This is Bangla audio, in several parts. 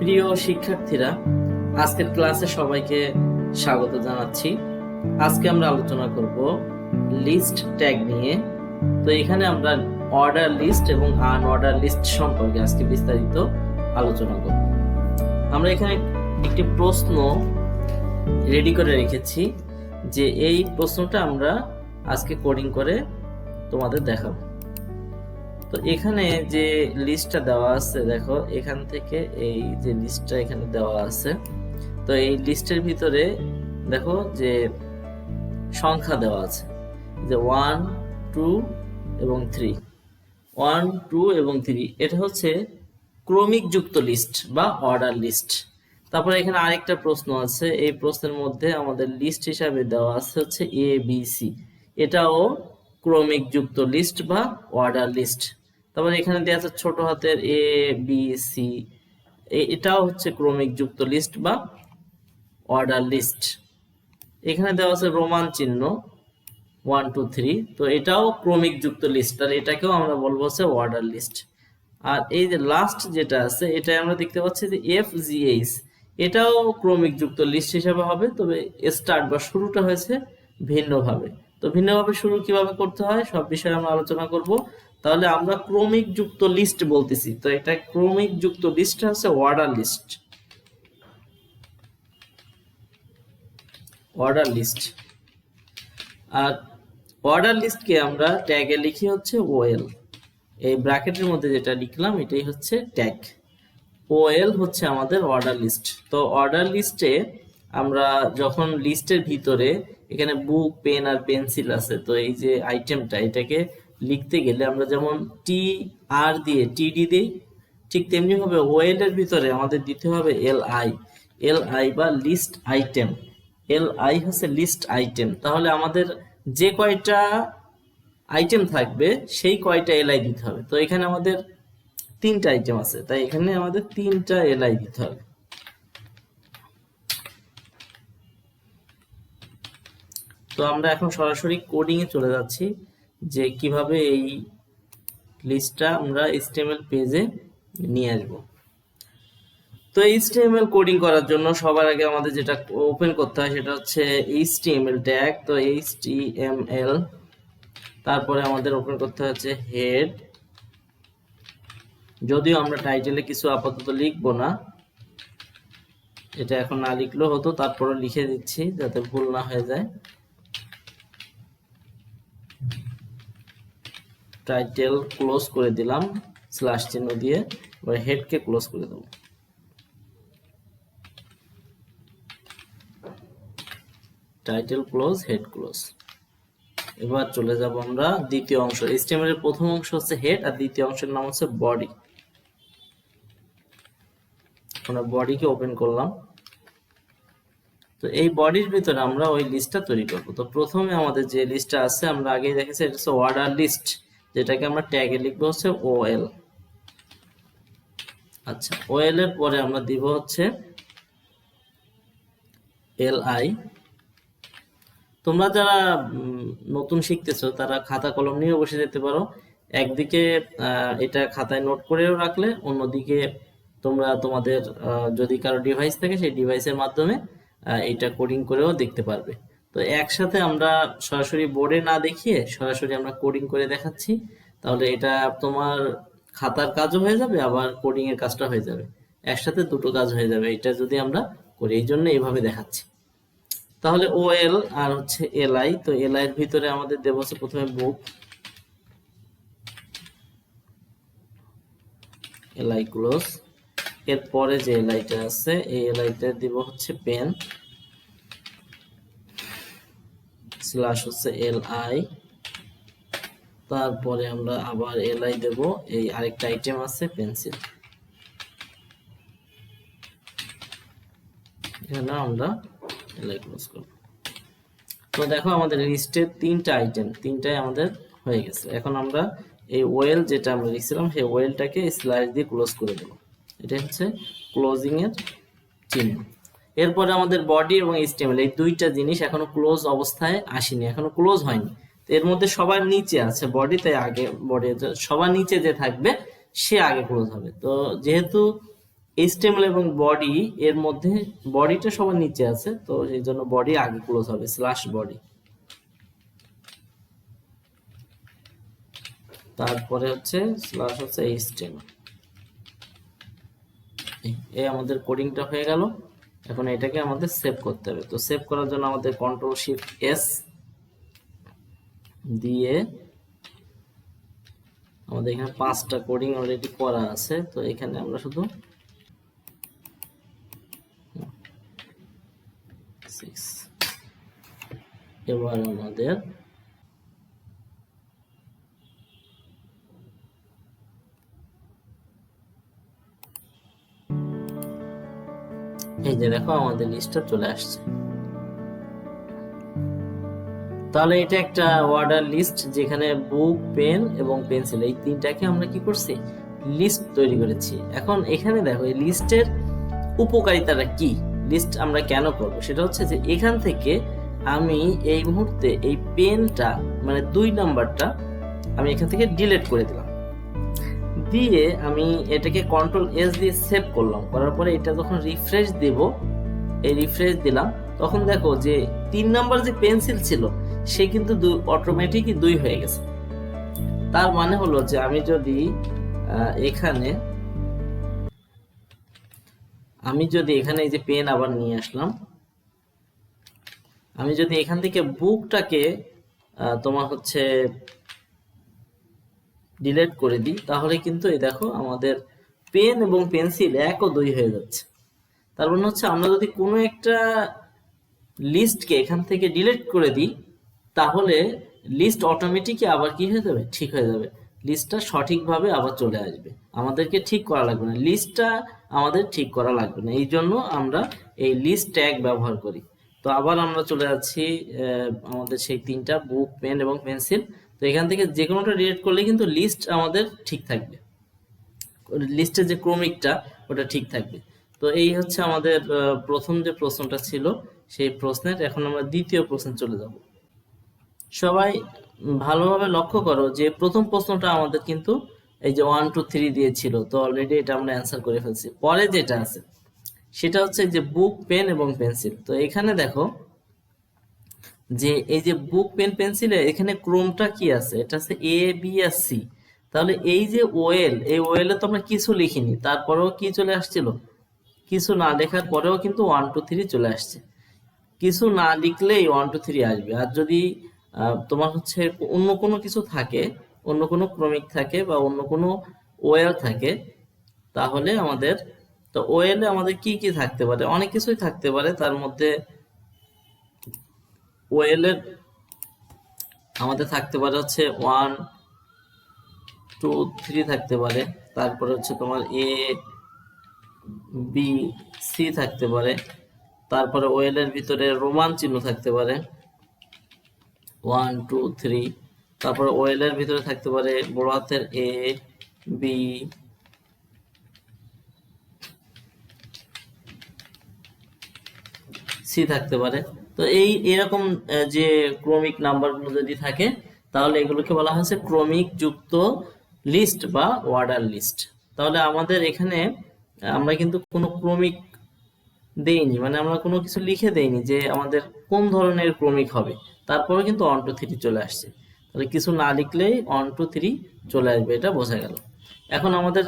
প্রিয় শিক্ষার্থীরা, আজকের ক্লাসে সবাইকে স্বাগত জানাচ্ছি। আজকে আমরা আলোচনা করব লিস্ট ট্যাগ নিয়ে। তো এখানে আমরা অর্ডার লিস্ট এবং আন অর্ডার লিস্ট সম্পর্কে আজকে বিস্তারিত আলোচনা করব। আমরা এখানে একটি প্রশ্ন রেডি করে রেখেছি যে এই প্রশ্নটা আমরা আজকে কোডিং করে তোমাদের দেখাবো। তো এখানে যে লিস্টটা দেওয়া আছে, দেখো, এখান থেকে এই যে লিস্টটা এখানে দেওয়া আছে, তো এই লিস্টের ভিতরে দেখো যে সংখ্যা দেওয়া আছে, যে ওয়ান টু এবং থ্রি ওয়ান টু এবং থ্রি এটা হচ্ছে ক্রমিক যুক্ত লিস্ট বা অর্ডার লিস্ট তারপরে এখানে আরেকটা প্রশ্ন আছে, এই প্রশ্নের মধ্যে আমাদের লিস্ট হিসাবে দেওয়া আছে হচ্ছে এ বি সি এটাও ক্রমিক যুক্ত লিস্ট বা অর্ডার লিস্ট তারপরে এখানে দেওয়া আছে ছোট হাতের এ বি সি এটাও হচ্ছে ক্রমিক যুক্ত লিস্ট বা অর্ডার লিস্ট এখানে দেওয়া আছে রোমান চিহ্ন ওয়ান টু থ্রি তো এটাও ক্রমিক যুক্ত লিস্ট আর এটাকেও আমরা বলব হচ্ছে অর্ডার লিস্ট আর এই যে লাস্ট যেটা আছে এটা আমরা দেখতে পাচ্ছি যে এফ জি এইচ এটাও ক্রমিক যুক্ত লিস্ট হিসাবে হবে, তবে স্টার্ট বা শুরুটা হয়েছে ভিন্নভাবে। তো ভিন্নভাবে শুরু কীভাবে করতে হয়, সব বিষয়ে আমরা আলোচনা করব। তাহলে আমরা ক্রমিক যুক্ত লিস্ট বলতেছি। তো এটা ক্রমিক যুক্ত লিস্ট হচ্ছে অর্ডার লিস্ট অর্ডার লিস্ট আর অর্ডার লিস্টকে আমরা ট্যাগে লিখি হচ্ছে ওএল এই ব্র্যাকেটের মধ্যে যেটা লিখলাম, এটাই হচ্ছে ট্যাগ ওএল হচ্ছে আমাদের অর্ডার লিস্ট তো অর্ডার লিস্টে আমরা যখন লিস্টের ভিতরে এখানে বুক পেন আর পেন্সিল আছে, তো এই যে আইটেমটা এটাকে লিখতে গেলে আমরা যেমন টি আর দিয়ে টিডি দিই, ঠিক তেমনি ভাবে ওএল এর ভিতরে আমাদের দিতে হবে এল আই এল আই বা লিস্ট আইটেম এল আই হচ্ছে লিস্ট আইটেম তাহলে আমাদের যে কয়টা আইটেম থাকবে, সেই কয়টা এলআই দিতে হবে। তো এখানে আমাদের তিনটা আইটেম আছে, তাই এখানে আমাদের তিনটা এলআই দিতে হবে। তো আমরা এখন সরাসরি কোডিং এ চলে যাচ্ছি। যে কীভাবে এই লিস্টটা আমরা HTML পেজে নিয়ে আসব। তো HTML কোডিং করার জন্য সবার আগে আমাদের যেটা ওপেন করতে হয় সেটা হচ্ছে এইচটিএমএল ট্যাগ তো এইচটিএমএল তারপরে আমাদের ওপেন করতে হচ্ছে হেড যদিও আমরা টাইটেলে কিছু আপাতত লিখব না, এটা এখন না লিখলেও হতো, তারপরে লিখে দিচ্ছি যাতে ভুল না হয়ে যায়। টাইটেল ক্লোজ করে দিলাম স্ল্যাশ চিহ্ন দিয়ে, এবার হেডকে ক্লোজ করে দেবো। টাইটেল ক্লোজ হেড ক্লোজ এবার চলে যাব আমরা দ্বিতীয় অংশ। এর প্রথম অংশ হচ্ছে হেড আর দ্বিতীয় অংশের নাম হচ্ছে বডি আমরা বডিকে ওপেন করলাম। তো এই বডির ভিতরে আমরা ওই লিস্টটা তৈরি করব। তো প্রথমে আমাদের যে লিস্টটা আছে, আমরা আগেই দেখেছি, এটা হচ্ছে অর্ডার লিস্ট যেটাকে আমরা ট্যাগে লিখব হচ্ছে ওএল আচ্ছা ওএল এর পরে আমরা দিব হচ্ছে এল আই তোমরা যারা নতুন শিখতেছো, তারা খাতা কলম নিয়ে বসে যেতে পারো। একদিকে এটা খাতায় নোট করেও রাখলে, অন্যদিকে তোমরা তোমাদের যদি কারও ডিভাইস থাকে, সেই ডিভাইসের মাধ্যমে এটা কোডিং করেও দেখতে পারবে। তো একসাথে আমরা সরাসরি বোর্ডে না দেখিয়ে সরাসরি আমরা কোডিং করে দেখাচ্ছি। তাহলে এটা তোমার খাতার কাজও হয়ে যাবে, আবার কোডিং এর কাজটা হয়ে যাবে। একসাথে দুটো কাজ হয়ে যাবে, এটা যদি আমরা করি, এই জন্য এইভাবে দেখাচ্ছি। তাহলে ও এল আর হচ্ছে এল আই তো এল আই এর ভিতরে আমাদের দেব হচ্ছে প্রথমে বুক এল আই ক্লোজ এরপরে যে এল আইটা আছে, এই এল আইটা দিব হচ্ছে পেন স্ল্যাশ হচ্ছে এল আই তারপরে আমরা আবার এল আই দেব। এই আরেকটা আইটেম আছে পেন্সিল এখানে আমরা এলাই ক্লোজ করব। তো দেখো আমাদের লিস্টের তিনটা আইটেম তিনটাই আমাদের হয়ে গেছে। এখন আমরা এই ওয়েল যেটা আমরা লিখছিলাম, সেই ওয়েলটাকে স্লাইড দিয়ে ক্লোজ করে দেবো। এটা হচ্ছে ক্লোজিং এর চিহ্ন। এরপরে আমাদের বডি এবং এইচটিএমএল এই দুইটা জিনিস এখনও ক্লোজ অবস্থায় আসেনি, এখনও ক্লোজ হয়নি। এর মধ্যে সবার নিচে আছে বডি তাই আগে বডি সবার নিচে যে থাকবে, সে আগে ক্লোজ হবে। তো যেহেতু এইচটিএমএল এবং বডি এর মধ্যে বডিটা সবার নিচে আছে, তো সেই জন্য বডি আগে ক্লোজ হবে স্ল্যাশ বডি তারপরে হচ্ছে স্ল্যাশ হচ্ছে এইচটিএমএল এই আমাদের কোডিংটা হয়ে গেল। এখন এটাকে আমাদের সেভ করতে হবে। তো সেভ করার জন্য আমাদের কন্ট্রোল শিফট এস দিয়ে আমাদের এখানে পাঁচটা কোডিং অলরেডি করা আছে। তো এখানে আমরা শুধু এবার আমাদের এই যে দেখো আমাদের লিস্টটা চলে আসছে। তাহলে এটা একটা অর্ডার লিস্ট যেখানে বুক পেন এবং পেন্সিল এই তিনটাকে আমরা কি করছি? লিস্ট তৈরি করেছি। এখন এখানে দেখো, এই লিস্টের উপকারিতাটা কি? লিস্ট আমরা কেন করব? সেটা হচ্ছে যে এখান থেকে আমি এই মুহূর্তে এই পেনটা মানে দুই নাম্বারটা আমি এখান থেকে ডিলিট করে দিলাম। দিয়ে আমি এটাকে কন্ট্রোল এস দিয়ে সেভ করলাম। করার পরে এটা যখন রিফ্রেশ দেব, এই রিফ্রেশ দিলাম, তখন দেখো যে তিন নাম্বার যে পেন্সিল ছিল, সে কিন্তু দুই অটোমেটিকই দুই হয়ে গেছে। তার মানে হলো যে আমি যদি এখানে, আমি যদি এখানে এই যে পেন আবার নিয়ে আসলাম, আমি যদি এখান থেকে বুকটাকে তোমার হচ্ছে ডিলিট করে দিই, তাহলে কিন্তু এই দেখো আমাদের পেন এবং পেন্সিল এক ও দুই হয়ে যাচ্ছে। তার মানে হচ্ছে আমরা যদি কোনো একটা লিস্টকে এখান থেকে ডিলিট করে দিই, তাহলে লিস্ট অটোমেটিকই আবার কি হয়ে যাবে? ঠিক হয়ে যাবে। লিস্টটা সঠিকভাবে আবার চলে আসবে। আমাদেরকে ঠিক করা লাগবে না। লিস্টটা আমাদের ঠিক করা লাগবে না। এই জন্য আমরা এই লিস্ট ট্যাগ ব্যবহার করি। তো আবার আমরা চলে যাচ্ছি আমাদের সেই তিনটা বুক পেন এবং পেন্সিল তো এখান থেকে যে কোনোটা ডিলিট করলে কিন্তু লিস্ট আমাদের ঠিক থাকবে। লিস্টের যে ক্রমিকটা, ওটা ঠিক থাকবে। তো এই হচ্ছে আমাদের প্রথম যে প্রশ্নটা ছিল, সেই প্রশ্নের এখন আমরা দ্বিতীয় প্রশ্নে চলে যাব। সবাই ভালোভাবে লক্ষ্য করো যে প্রথম প্রশ্নটা আমাদের কিন্তু এই যে ওয়ান টু থ্রি দিয়েছিল, তো অলরেডি এটা আমরা অ্যান্সার করে ফেলছি। পরে যেটা আছে, সেটা হচ্ছে যে বুক পেন এবং পেন্সিল তো এখানে দেখো যে এই যে বুক পেন পেন্সিলে এখানে ক্রোমটা কি আছে? এটা আছে এ বি আর সি তাহলে এই যে ওয়েল এই ওয়েলে তো আমরা কিছু লিখিনি। তারপরেও কি চলে আসছিল? কিছু না লেখার পরেও কিন্তু ওয়ান টু থ্রি চলে আসছে। কিছু না লিখলেই ওয়ান টু থ্রি আসবে। আর যদি তোমার হচ্ছে অন্য কোনো কিছু থাকে, অন্য কোনো ক্রমিক থাকে বা অন্য কোনো ওয়েল থাকে, তাহলে আমাদের, তো ওয়েলে আমাদের কি কি থাকতে পারে? অনেক কিছুই থাকতে পারে। তার মধ্যে ওয়েলের আমাদের থাকতে পারে হচ্ছে ওয়ান, টু, থ্রি থাকতে পারে। তারপরে হচ্ছে তোমার এ, বি, সি থাকতে পারে। তারপরে ওয়েলের ভিতরে রোমান চিহ্ন থাকতে পারে। One, two, three. তারপরে ওয়েলের ভিতরে থাকতে পারে বড় হাতের এ, বি, সি থাকতে পারে। তো এই, এরকম যে ক্রমিক নাম্বারগুলো যদি থাকে, তাহলে এগুলোকে বলা হয়েছে ক্রমিক যুক্ত লিস্ট বা অর্ডার লিস্ট। তাহলে আমাদের এখানে আমরা কিন্তু কোনো ক্রমিক দেইনি মানে আমরা কোনো কিছু লিখে দেইনি যে আমাদের কোন ধরনের ক্রমিক হবে। তারপরে কিন্তু অন টু থ্রি চলে আসছে। তাহলে কিছু না লিখলেই অন টু থ্রি চলে আসবে, এটা বোঝা গেল। এখন আমাদের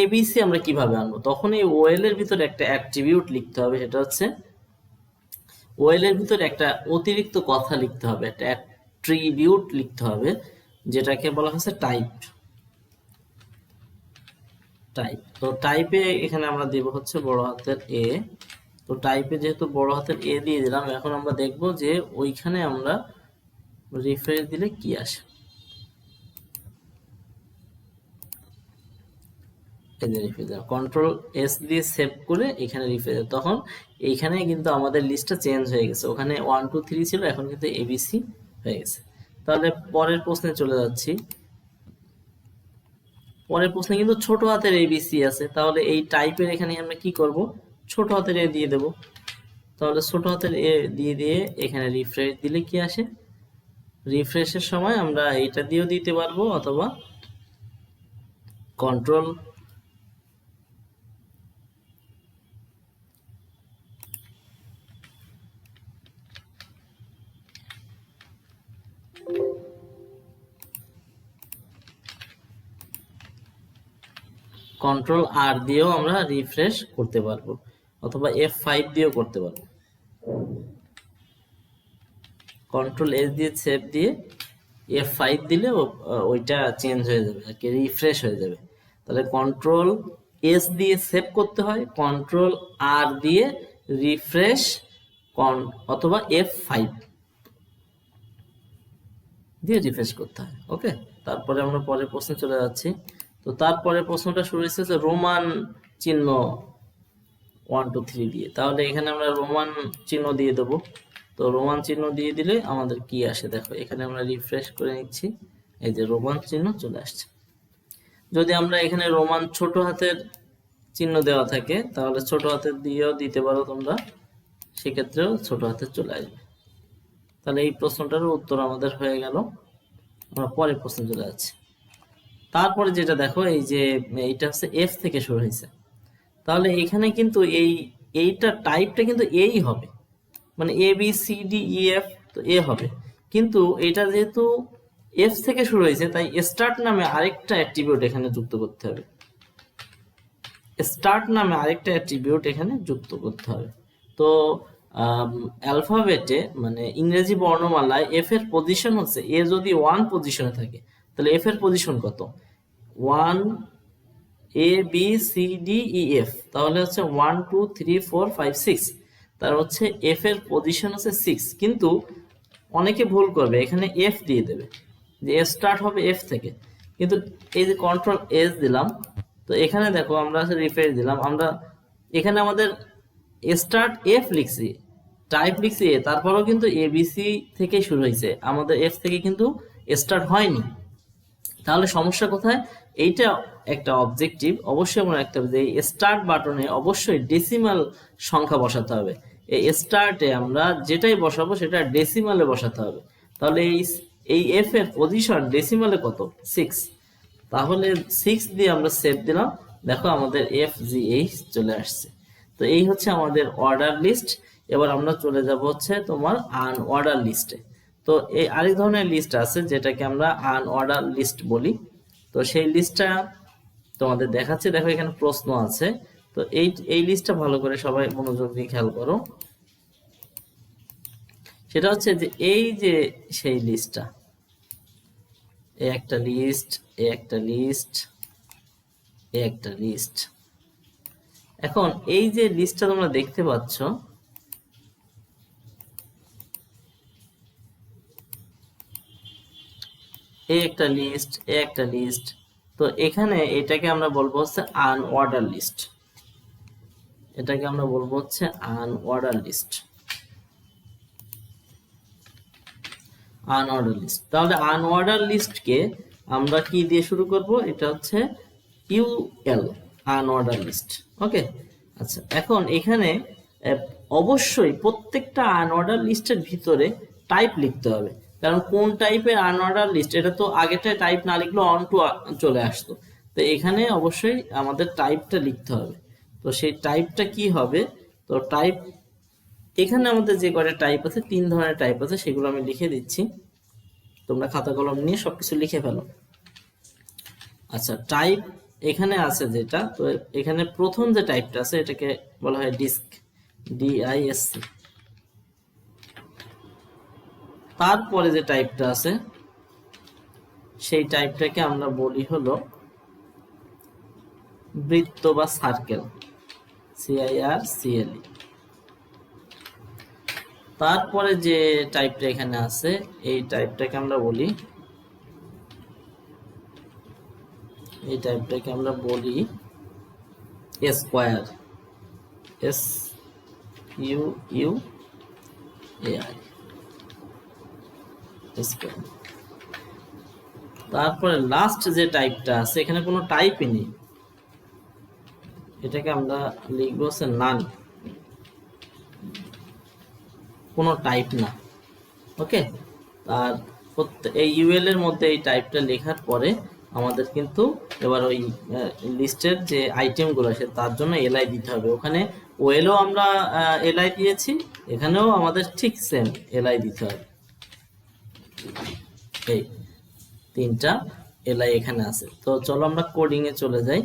এবিসি আমরা কীভাবে আনব? তখন এই ওয়েল এর ভিতরে একটা অ্যাট্রিবিউট লিখতে হবে, সেটা হচ্ছে ওয়েলের ভিতরে একটা অতিরিক্ত কথা লিখতে হবে, একটা অ্যাট্রিবিউট লিখতে হবে, যেটাকে বলা হচ্ছে টাইপ টাইপ তো টাইপে এখানে আমরা দেব হচ্ছে বড় হাতের এ তো টাইপে যেহেতু বড় হাতের এ দিয়ে দিলাম, এখন আমরা দেখব যে ওইখানে আমরা রিফ্রেশ দিলে কি আসে। কন্ট্রোল এস দিয়ে সেভ করে এখানে রিফ্রেশ তখন এইখানে কিন্তু আমাদের লিস্টটা চেঞ্জ হয়ে গেছে। ওখানে ওয়ান টু থ্রি ছিল, এখন কিন্তু এবিসি হয়ে গেছে। তাহলে পরের প্রশ্নে চলে যাচ্ছি। পরের প্রশ্নে কিন্তু ছোট হাতের এবিসি আছে। তাহলে এই টাইপের এখানে আমরা কি করব? ছোট হাতের এ দিয়ে দেব। তাহলে ছোট হাতের এ দিয়ে দিয়ে এখানে রিফ্রেশ দিলে কি আসে? রিফ্রেশের সময় আমরা এইটা দিয়েও দিতে পারব, অথবা কন্ট্রোল কন্ট্রোল আর দিয়েও আমরা রিফ্রেশ করতে পারব, অথবা এফ ফাইভ দিয়েও করতে পারব। কন্ট্রোল এস দিয়ে সেভ দিয়ে এফ ফাইভ দিলে ওইটা চেঞ্জ হয়ে যাবে, আর কি রিফ্রেশ হয়ে যাবে। তাহলে কন্ট্রোল এস দিয়ে সেভ করতে হয় কন্ট্রোল আর দিয়ে রিফ্রেশ কন অথবা এফ ফাইভ দিয়ে রিফ্রেশ করতে হয় ওকে তারপরে আমরা পরের প্রশ্নে চলে যাচ্ছি। তো তারপরে প্রশ্নটা শুরু হয়েছে যে রোমান চিহ্ন ওয়ান টু থ্রি দিয়ে। তাহলে এখানে আমরা রোমান চিহ্ন দিয়ে দেবো। তো রোমান চিহ্ন দিয়ে দিলে আমাদের কি আসে? দেখো, এখানে আমরা রিফ্রেশ করে নিচ্ছি। এই যে রোমান চিহ্ন চলে আসছে। যদি আমরা এখানে রোমান ছোট হাতের চিহ্ন দেওয়া থাকে, তাহলে ছোট হাতের দিয়েও দিতে পারো তোমরা। সেক্ষেত্রেও ছোট হাতের চলে আসবে। তাহলে এই প্রশ্নটারও উত্তর আমাদের হয়ে গেল। আমরা পরের প্রশ্ন চলে যাচ্ছি। তারপরে যেটা দেখো, এই যে, এইটা হচ্ছে এফ থেকে শুরু হয়েছে। তাহলে এখানে কিন্তু এই, এইটা টাইপটা কিন্তু এই হবে। মানে A B C D E F তো এ হবে। কিন্তু এটা যেহেতু এফ থেকে শুরু হয়েছে, তাই স্টার্ট নামে আরেকটা অ্যাট্রিবিউট এখানে যুক্ত করতে হবে। স্টার্ট নামে আরেকটা অ্যাট্রিবিউট এখানে যুক্ত করতে হবে। তো অ্যালফাবেটে মানে ইংরেজি বর্ণমালায় এফ এর পজিশন হচ্ছে এ যদি ওয়ান পজিশনে থাকে তাহলে এফ এর পজিশন কত? One A B C D E F তাহলে হচ্ছে one two three four five six তার হচ্ছে এফ এর পজিশন হচ্ছে সিক্স কিন্তু অনেকে ভুল করবে, এখানে এফ দিয়ে দেবে। যে স্টার্ট হবে এফ থেকে। কিন্তু এই যে কন্ট্রোল এস দিলাম, তো এখানে দেখো আমরা রিফ্রেশ দিলাম। আমরা এখানে আমাদের স্টার্ট এফ লিখছি টাইপ লিখছি এ তারপরেও কিন্তু এবিসি থেকে শুরু হয়েছে। আমাদের এফ থেকে কিন্তু স্টার্ট হয়নি। তাহলে সমস্যা কোথায়? এইটা একটা অবজেক্টিভ অবশ্যই মনে রাখতে হবে যে স্টার্ট বাটনে অবশ্যই ডেসিমাল সংখ্যা বসাতে হবে। এই স্টার্টে আমরা যেটাই বসাবো সেটা ডেসিমালে বসাতে হবে। তাহলে এই এই এফ এর পজিশন ডেসিমালে কত? সিক্স তাহলে সিক্স দিয়ে আমরা সেভ দিলাম। দেখো আমাদের এফ জি এইচ চলে আসছে। তো এই হচ্ছে আমাদের অর্ডার লিস্ট এবার আমরা চলে যাব হচ্ছে তোমার আন অর্ডার লিস্টে তো এই আরেক ধরনের লিস্ট আছে, যেটাকে আমরা আন অর্ডার লিস্ট বলি। তো সেই লিস্টটা তোমাদের দেখাচ্ছে, দেখো এখানে প্রশ্ন আছে। তো এই এই লিস্টটা ভালো করে সবাই মনোযোগ দিয়ে খেয়াল করো। সেটা হচ্ছে যে এই যে সেই লিস্টটা এই একটা লিস্ট এই একটা লিস্ট এই একটা লিস্ট এখন এই যে লিস্টটা তোমরা দেখতে পাচ্ছ এই একটা লিস্ট এই একটা লিস্ট তো এখানে এটাকে আমরা বলব হচ্ছে আন অর্ডার লিস্ট এটাকে আমরা বলব হচ্ছে আন অর্ডার লিস্ট আনঅর্ডার লিস্ট তাহলে আনঅর্ডার লিস্টকে আমরা কি দিয়ে শুরু করব? এটা হচ্ছে ইউএল আনঅর্ডার লিস্ট ওকে আচ্ছা এখন এখানে অবশ্যই প্রত্যেকটা আনঅর্ডার লিস্টের ভিতরে টাইপ লিখতে হবে। কারণ কোন টাইপের আনঅর্ডার লিস্ট এটা তো আগেরটায় টাইপ না লিখলে অন টু চলে আসতো। তো এখানে অবশ্যই আমাদের টাইপটা লিখতে হবে। তো সেই টাইপটা কি হবে? তো টাইপ এখানে আমাদের যে কয়টা টাইপ আছে, তিন ধরনের টাইপ আছে, সেগুলো আমি লিখে দিচ্ছি। তোমরা খাতা কলম নিয়ে সব কিছু লিখে ফেলো। আচ্ছা টাইপ এখানে আছে যেটা, তো এখানে প্রথম যে টাইপটা আছে, এটাকে বলা হয় ডিস্ক ডিআইএসসি তারপরে যে টাইপটা আছে, সেই টাইপটাকে আমরা বলি হলো বৃত্ত বা সার্কেল সিআইআর সিএলই তারপরে যে টাইপটা এখানে আছে, এই টাইপটাকে আমরা বলি, এই টাইপটাকে আমরা বলি স্কোয়ার এস ইউ ইউ এ তারপরে লাস্ট যে টাইপটা আছে, এখানে কোনো টাইপই নেই। এটাকে আমরা লিখব হচ্ছে নান কোনো টাইপ না। ওকে আর এই ইউএল এর মধ্যে এই টাইপটা লেখার পরে আমাদের কিন্তু এবার ওই লিস্টের যে আইটেমগুলো আছে, তার জন্য এলআই দিতে হবে। ওখানে ওয়েলও আমরা এলআই দিয়েছি। এখানেও আমাদের ঠিক সেম এলআই দিতে হবে। এই তিনটা এলআই এখানে আছে। তো চলো আমরা কোডিং এ চলে যাই।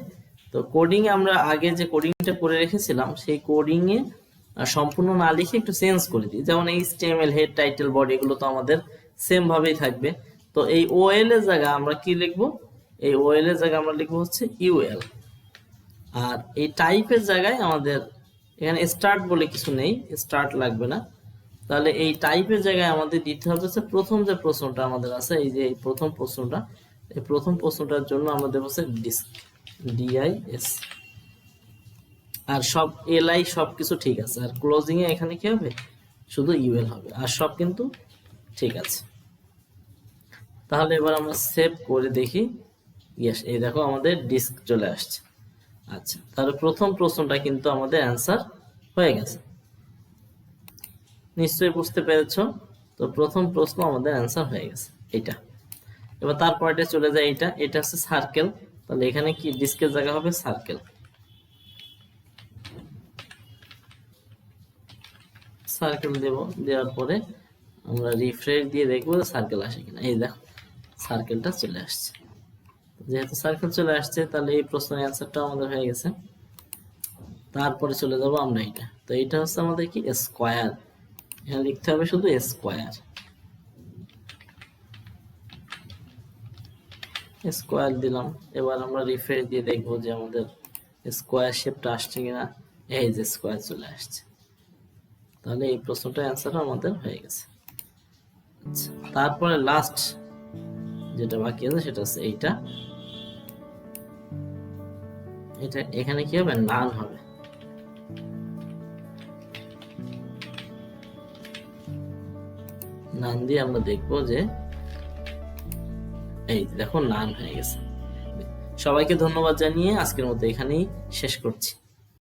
তো কোডিং আমরা আগে যে কোডিংটা করে রেখেছিলাম, সেই কোডিং এ সম্পূর্ণ না লিখে একটু চেঞ্জ করে দিই। যেমন এই স্টেমেল হেড টাইটেল বডি এগুলো তো আমাদের সেম ভাবেই থাকবে। তো এই ওএল এর জায়গায় আমরা কি লিখব? এই ওএল এর জায়গায় আমরা লিখব হচ্ছে ইউএল আর এই টাইপের জায়গায় আমাদের এখানে স্টার্ট বলে কিছু নেই স্টার্ট লাগবে না। তাহলে এই টাইপের জায়গায় আমাদের দিতে হবে হচ্ছে প্রথম যে প্রশ্নটা আমাদের আছে, এই যে এই প্রথম প্রশ্নটা, এই প্রথম প্রশ্নটার জন্য আমাদের হচ্ছে ডিস্ক ডিআইএস আর সব এলআই সব কিছু ঠিক আছে, আর ক্লোজিং এ এখানে কি হবে? শুধু ইউএল হবে, আর সব কিন্তু ঠিক আছে। তাহলে এবার আমরা সেভ করে দেখি। ইয়েস এই দেখো আমাদের ডিস্ক চলে আসছে। আচ্ছা তাহলে প্রথম প্রশ্নটা কিন্তু আমাদের অ্যান্সার হয়ে গেছে। নিশ্চয়ই বুঝতে পেরেছ। তো প্রথম প্রশ্ন আমাদের অ্যান্সার হয়ে গেছে এটা এবার তারপরটা চলে যায় এটা এটা হচ্ছে সার্কেল তাহলে এখানে কি ডিস্কের জায়গা হবে? সার্কেল সার্কেল দেব, দেওয়ার পরে আমরা রিফ্রেশ দিয়ে দেখব সার্কেল আসে কিনা। এই দেখো সার্কেলটা চলে আসছে। যেহেতু সার্কেল চলে আসছে, তাহলে এই প্রশ্নের অ্যান্সারটা আমাদের হয়ে গেছে। তারপরে চলে যাব আমরা এটা তো এটা হচ্ছে আমাদের কি? স্কোয়ার এখানে লিখতে হবে শুধু স্কোয়ার। স্কোয়ার দিলাম। এবার আমরা রিফ্রেশ দিয়ে দেখব যে আমাদের স্কোয়ার শেপটা আসছে কিনা। এই যে স্কোয়ার চলে আসছে। তাহলে এই প্রশ্নটার অ্যান্সার আমাদের হয়ে গেছে। আচ্ছা তারপরে লাস্ট যেটা বাকি আছে সেটা হচ্ছে এইটা। এটা এখানে কি হবে? নান হবে। নান দিয়ে আমরা দেখব যে এই দেখো নান হয়ে গেছে। সবাইকে ধন্যবাদ জানিয়ে আজকের মতো এখানেই শেষ করছি।